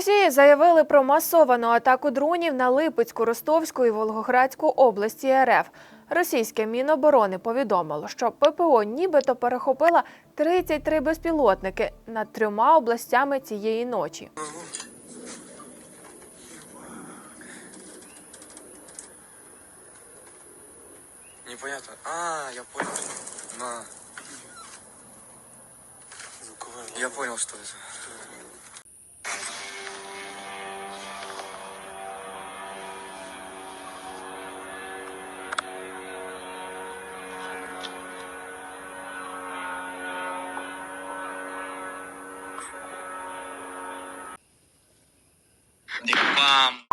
Росії заявили про масовану атаку дронів на Липецьку, Ростовську і Волгоградську області РФ. Російське Міноборони повідомило, що ППО нібито перехопила 33 безпілотники над трьома областями цієї ночі. Непонятно. А, я понял. На. Я понял, что это. the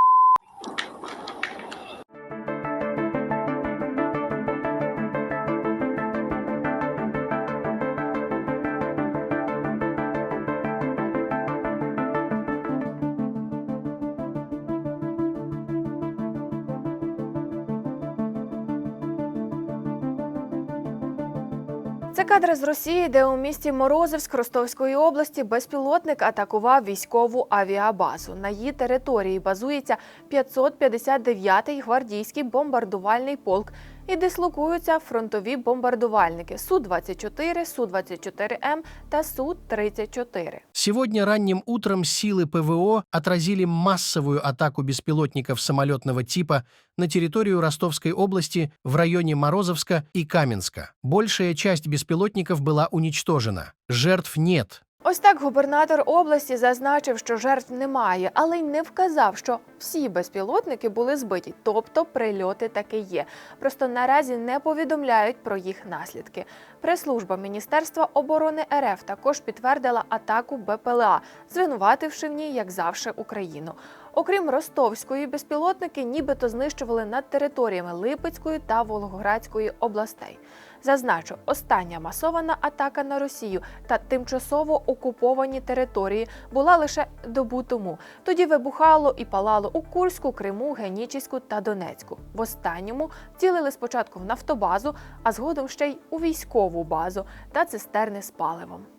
Це кадри з Росії, де у місті Морозовськ Ростовської області безпілотник атакував військову авіабазу. На її території базується 559-й гвардійський бомбардувальний полк і дислокуються фронтові бомбардувальники Су-24, Су-24М та Су-34. Сегодня ранним утром силы ПВО отразили массовую атаку беспилотников самолетного типа на территорию Ростовской области в районе Морозовска и Каменска. Большая часть беспилотников была уничтожена. Жертв нет. Ось так губернатор області зазначив, що жертв немає, але й не вказав, що всі безпілотники були збиті, тобто прильоти таки є. Просто наразі не повідомляють про їх наслідки. Прес-служба Міністерства оборони РФ також підтвердила атаку БПЛА, звинувативши в ній, як завжди, Україну. Окрім ростовської, безпілотники нібито знищували над територіями Липецької та Волгоградської областей. Зазначу, остання масована атака на Росію та тимчасово окуповані території була лише добу тому. Тоді вибухало і палало у Курську, Криму, Генічеську та Донецьку. В останньому цілили спочатку в нафтобазу, а згодом ще й у військову базу та цистерни з паливом.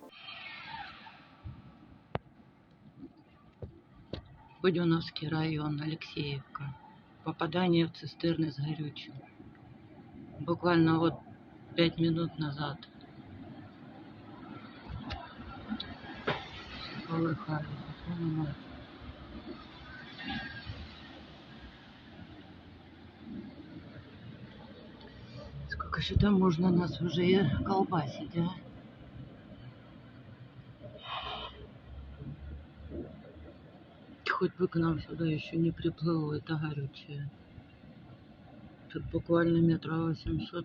Буденновский район, Алексеевка. Попадание в цистерны с горючим. Буквально вот пять минут назад. Полыхали. Сколько там можно нас уже колбасить, а? хоть бы к нам сюда еще не приплыло это горючее. Тут буквально метра восемьсот.